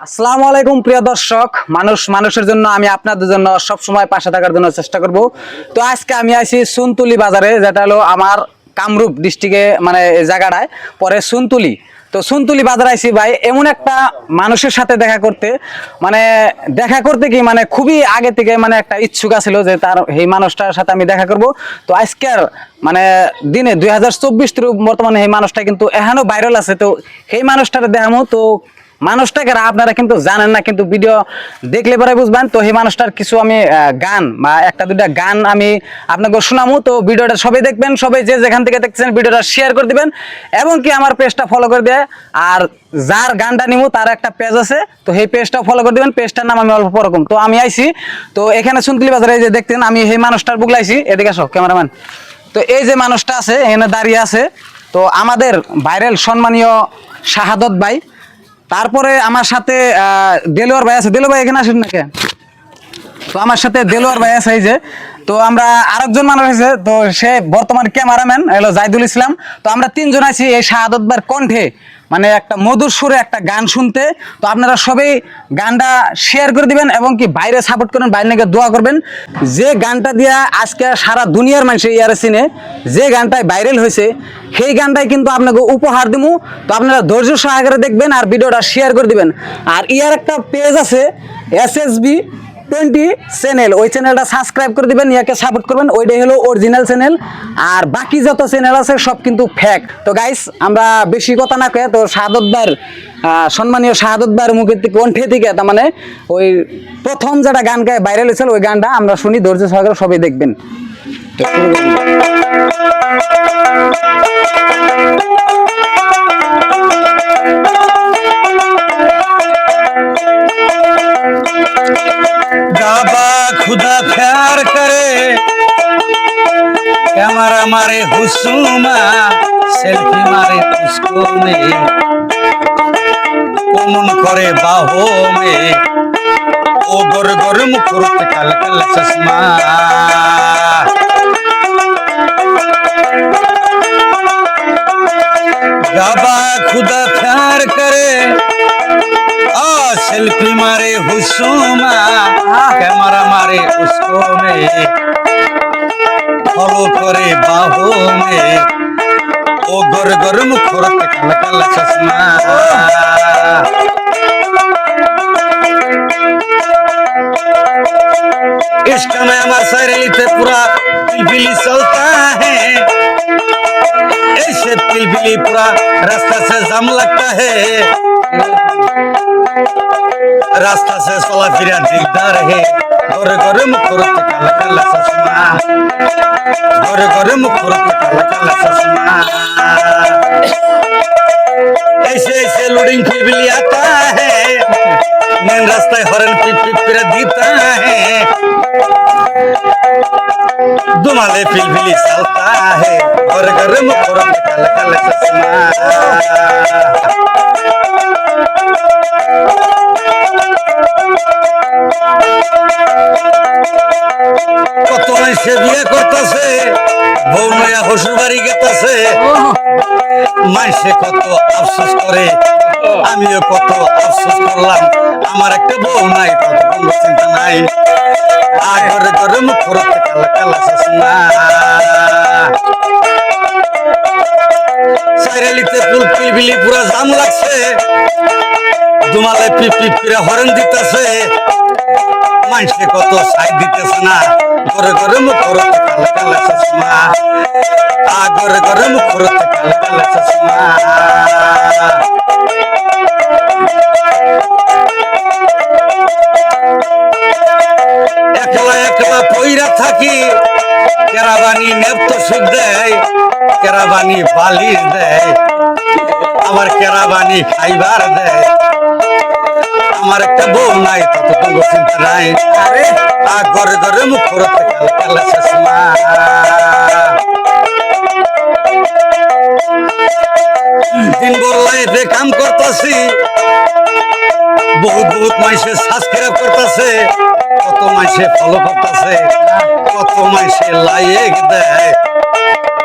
আসসালামু আলাইকুম, প্রিয় দর্শক। মানুষ, মানুষের জন্য আমি আপনাদের জন্য সব সময় পাশে থাকার জন্য চেষ্টা করব। তো আজকে আমি আইছি সুনতুলি বাজারে, যেটা হলো আমার কামরূপ ডিস্ট্রিক্টে মানে জায়গাটায়, পরে সুনতুলি। তো সুনতুলি বাজার আইছি ভাই, এমন একটা মানুষের সাথে দেখা করতে মানে দেখা করতে কি মানে খুবই আগে থেকে মানে একটা ইচ্ছুক ছিল যে তার, এই মানুষটার সাথে আমি দেখা করব। তো আজকের মানে দিনে দুই হাজার চব্বিশ বর্তমানে এই মানুষটা কিন্তু এখনও ভাইরাল আছে। তো সেই মানুষটার দেখামো। তো মানুষটাকে আপনারা কিন্তু জানেন না, কিন্তু ভিডিও দেখলে পরে বুঝবেন। তো সেই মানুষটার কিছু আমি গান বা একটা দুটা গান আমি আপনাকে শোনামু তো ভিডিওটা সবাই দেখবেন, সবাই যে যেখান থেকে দেখছেন ভিডিওটা শেয়ার করে দিবেন, এবং কি আমার পেজটা ফলো করে দেয়। আর যার গানটা নিমু তার একটা পেজ আছে। তো সেই পেজটা ফলো করে দিবেন পেজটার নাম আমি অল্প পরকম। তো আমি আইছি। তো এখানে সুন্তলি বাজারে যে দেখতেন আমি সেই মানুষটার বুকলাইছি এদিকে আসো ক্যামেরাম্যান তো এই যে মানুষটা আছে, এখানে দাঁড়িয়ে আছে। তো আমাদের ভাইরাল সম্মানীয় শাহাদত ভাই তারপরে আমার সাথে দেলোয়ার ভাই আছে। দেলো ভাই এখানে আসেন নাকি? তো আমার সাথে দেলোয়ার ভাই আছে এই যে। তো আমরা আরেকজন মানুষ আছে, তো সে বর্তমান ক্যামেরাম্যান হলো জাইদুল ইসলাম। তো আমরা তিনজন আছি এই শাহাদতবার কণ্ঠে। মানে একটা মধুর সুরে একটা গান শুনতে। তো আপনারা সবাই গানটা শেয়ার করে দিবেন এবং কি বাইরে সাপোর্ট করবেন বাইরে নাকি দোয়া করবেন। যে গানটা দিয়া আজকে সারা দুনিয়ার মানুষ ইয়ারে সিনে যে গানটায় ভাইরাল হয়েছে, সেই গানটাই কিন্তু আপনাকে উপহার দিমু। তো আপনারা ধৈর্য সহকারে দেখবেন আর ভিডিওটা শেয়ার করে দিবেন। আর ইয়ার একটা পেজ আছে S S B twenty channel, ওই চ্যানেলটা সাবস্ক্রাইব করে দিবেন, ইয়াকে সাপোর্ট করবেন, ওইটাই হলো অরিজিনাল চ্যানেল। আর বাকি যত চ্যানেল আছে, সব কিন্তু ফ্যাক তো গাইস আমরা বেশি কথা না কয়ে, তো শাহাদতবার সম্মানীয় শাহাদতবার মুখের থেকে কণ্ঠে থেকে তার মানে ওই প্রথম যেটা গান গায়ে ভাইরাল হয়েছিল, ওই গানটা আমরা শুনি, ধৈর্য সহকারে সবাই দেখবেন। আমার করে। ক্যামেরা মারে হুসুমা সেলফি মারে পুষ্কো মে কোমন করে বাহো মে ও গর গরম করতে কাল কাল চশমা। গাবা খুদা প্যার করে। आ सेल्फी मारे हुसुमा कैमरा मारे उसको में फॉलो करे बाहों में ओ गोर गोर मुखरत काला काला चश्मा इश्क में हमार शरीर पे पूरा पिलपिली चलता है ऐसे पिलपिली पूरा रास्ता से जाम लगता है रास्ता से चला फिरा दिखता रहे गोरे गोरे मुखरत काला काला चश्मा गोरे गोरे मुखरत काला काला चश्मा ऐसे ऐसे लोडिंग पिलपिली आता है मेन रास्ता हरन पिप पिप फिरा देता है दुमाले पिलपिली चलता है गोरे गोरे मुखरत काला काला चश्मा কত মানুষে বিয়ে করতেছে বউ নয়া শ্বশুর বাড়ি গেতেছে মানুষে কত আফসোস করে আমিও কত আফসোস করলাম। আমার একটা বউ নাই কত কোনো চিন্তা নাই। আগরে করে মুখ করতে কালা কালা চশমা সাইরালিতে ফুল পিলবিলি পুরা জাম লাগছে। দুমালে পিপ করে হরেন দিতেছে। মানুষে কত সাইড দিতেছে না। ঘরে ঘরে মুখ করতে কালা কালা চশমা আ ঘরে ঘরে মুখ করতে কালা কালা চশমা একলা একলা পইরা থাকি, কেরাবানি নেপ্ত সুখ দেয়, কেরাবানি বালিশ দেয়, আবার কেরাবানি খাইবার দেয়। আমার একটা বউ নাই তত কোনো চিন্তা নাই। আরে, আ ঘরে ঘরে মুখ করতে কালা কালা চশমা দিন লাইফে কাম করতেছি। বহুত বহুত মাইসে সাবস্ক্রাইব করতেছে। কত মাইসে ফলো করতেছে। কত মাইসে লাইক দেয়।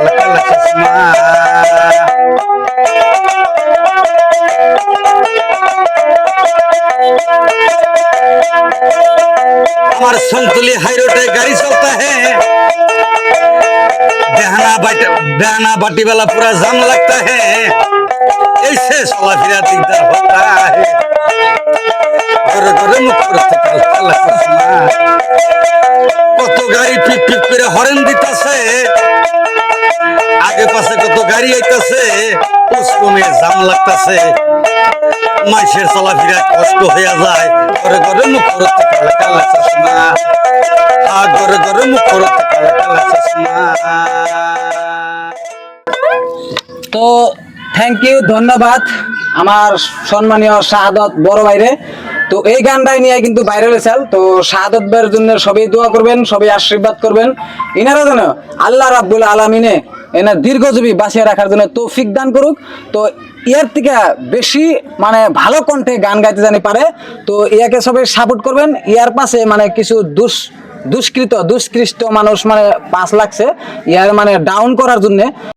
করতে কালা কালা চশমা हमार संतुली हाई रोड पे गाड़ी चलता है बहना बाट बहना बाटी वाला पूरा जाम लगता है ऐसे चला फिरा दिखदार होता है ঘরে ঘরে মুখ করতে কালা কালা চশমা কত গাড়ি পিপ পিপ করে হরেন দিতেছে আগে পাশে কত গাড়ি আইতাছে পুষ্পমে জাম লাগতাছে। মানুষের চলাফেরা কষ্ট হয়ে যায়। ঘরে ঘরে মুখ করতে কালা কালা চশমা। আর ঘরে ঘরে মুখ করতে কালা কালা চশমা। তো থ্যাংক ইউ ধন্যবাদ। আমার সম্মানীয় শাহাদত বড় ভাইরে। তো এই গানটাই নিয়ে কিন্তু ভাইরাল হয়েছে। তো শাহাদত ভাইয়ের জন্য সবাই দোয়া করবেন, সবাই আশীর্বাদ করবেন। ইনারা যেন আল্লাহ রাব্বুল আলমিনে এনার দীর্ঘজীবী বাঁচিয়ে রাখার জন্য তৌফিক দান করুক। তো ইয়ার থেকে বেশি মানে ভালো কণ্ঠে গান গাইতে জানি পারে। তো ইয়াকে সবাই সাপোর্ট করবেন। ইয়ার পাশে মানে কিছু দুষ, দুষ্কৃত, দুষ্কৃষ্ট মানুষ মানে পাঁচ লাগছে ইয়ার মানে ডাউন করার জন্য।